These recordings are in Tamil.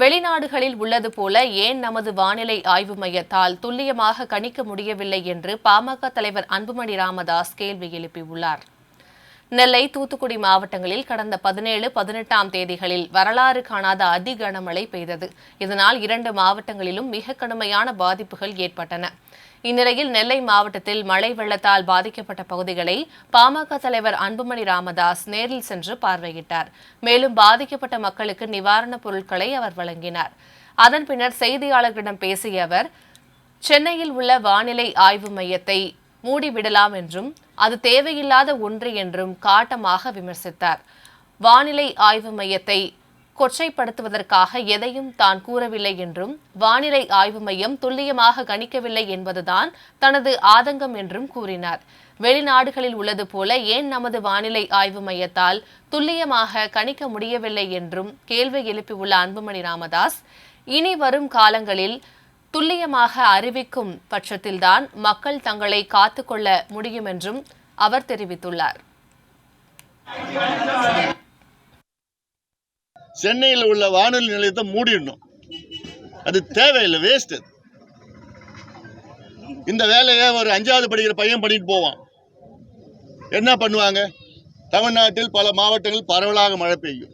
வெளிநாடுகளில் உள்ளது போல ஏன் நமது வானிலை ஆய்வு மையத்தால் துல்லியமாக கணிக்க முடியவில்லை என்று பாமக தலைவர் அன்புமணி ராமதாஸ் கேள்வி எழுப்பியுள்ளார். நெல்லை தூத்துக்குடி மாவட்டங்களில் கடந்த பதினேழு பதினெட்டாம் தேதிகளில் வரலாறு காணாத அதி கனமழை பெய்தது. இதனால் இரண்டு மாவட்டங்களிலும் மிக கடுமையான பாதிப்புகள் ஏற்பட்டன. இந்நிலையில் நெல்லை மாவட்டத்தில் மழை வெள்ளத்தால் பாதிக்கப்பட்ட பகுதிகளை பாமக தலைவர் அன்புமணி ராமதாஸ் நேரில் சென்று பார்வையிட்டார். மேலும் பாதிக்கப்பட்ட மக்களுக்கு நிவாரணப் பொருட்களை அவர் வழங்கினார். அதன் பின்னர் செய்தியாளர்களிடம் பேசிய அவர் சென்னையில் உள்ள வானிலை ஆய்வு மையத்தை மூடிவிடலாம் என்றும் அது தேவையில்லாத ஒன்று என்றும் காட்டமாக விமர்சித்தார். வானிலை ஆய்வு மையத்தை கொச்சைப்படுத்துவதற்காக எதையும் தான் கூறவில்லை என்றும் வானிலை ஆய்வு மையம் துல்லியமாக கணிக்கவில்லை என்பதுதான் தனது ஆதங்கம் என்றும் கூறினார். வெளிநாடுகளில் உள்ளது போல ஏன் நமது வானிலை ஆய்வு மையத்தால் துல்லியமாக கணிக்க முடியவில்லை என்றும் கேள்வி எழுப்பியுள்ள அன்புமணி ராமதாஸ் இனி வரும் காலங்களில் துல்லியமாக அறிவிக்கும் பட்சத்தில்தான் மக்கள் தங்களை காத்துக்கொள்ள முடியும் என்றும் அவர் தெரிவித்துள்ளார். சென்னையில் உள்ள வானொலி நிலையத்தை மூடிடணும். அது தேவையில்லை வேஸ்ட் இந்த வேலையை ஒரு அஞ்சாவது படிக்கிற பையன் பண்ணிட்டு போவான். என்ன பண்ணுவாங்க? தமிழ்நாட்டில் பல மாவட்டங்கள் பரவலாக மழை பெய்யும்.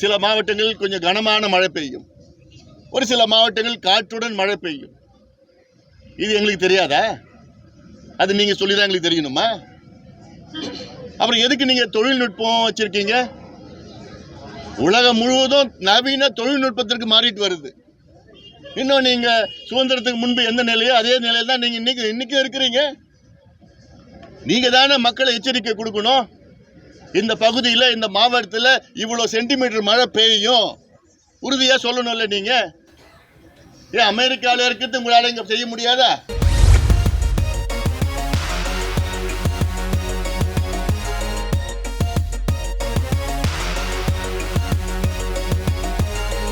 சில மாவட்டங்களில் கொஞ்சம் கனமான மழை பெய்யும். ஒரு சில மாவட்டங்கள் காற்றுடன் மழை பெய்யும். இது எங்களுக்கு தெரியாதா? அது நீங்கள் சொல்லி தான் எங்களுக்கு தெரியணுமா? அப்புறம் எதுக்கு நீங்கள் தொழில்நுட்பம் வச்சுருக்கீங்க? உலகம் முழுவதும் நவீன தொழில்நுட்பத்திற்கு மாறிட்டு வருது. இன்னும் நீங்க சுதந்திரத்துக்கு முன்பு எந்த நிலையோ அதே நிலையில தான் நீங்க இன்னைக்கு இன்னைக்கு இருக்கிறீங்க. நீங்க தானே மக்களை எச்சரிக்கை கொடுக்கணும். இந்த பகுதியில் இந்த மாவட்டத்தில் இவ்வளோ சென்டிமீட்டர் மழை பெய்யும். உறுதியாக சொல்லணும்ல நீங்கள் ஏன் அமெரிக்காவில் இருக்கிறது உங்களால் இங்கே செய்ய முடியாதா?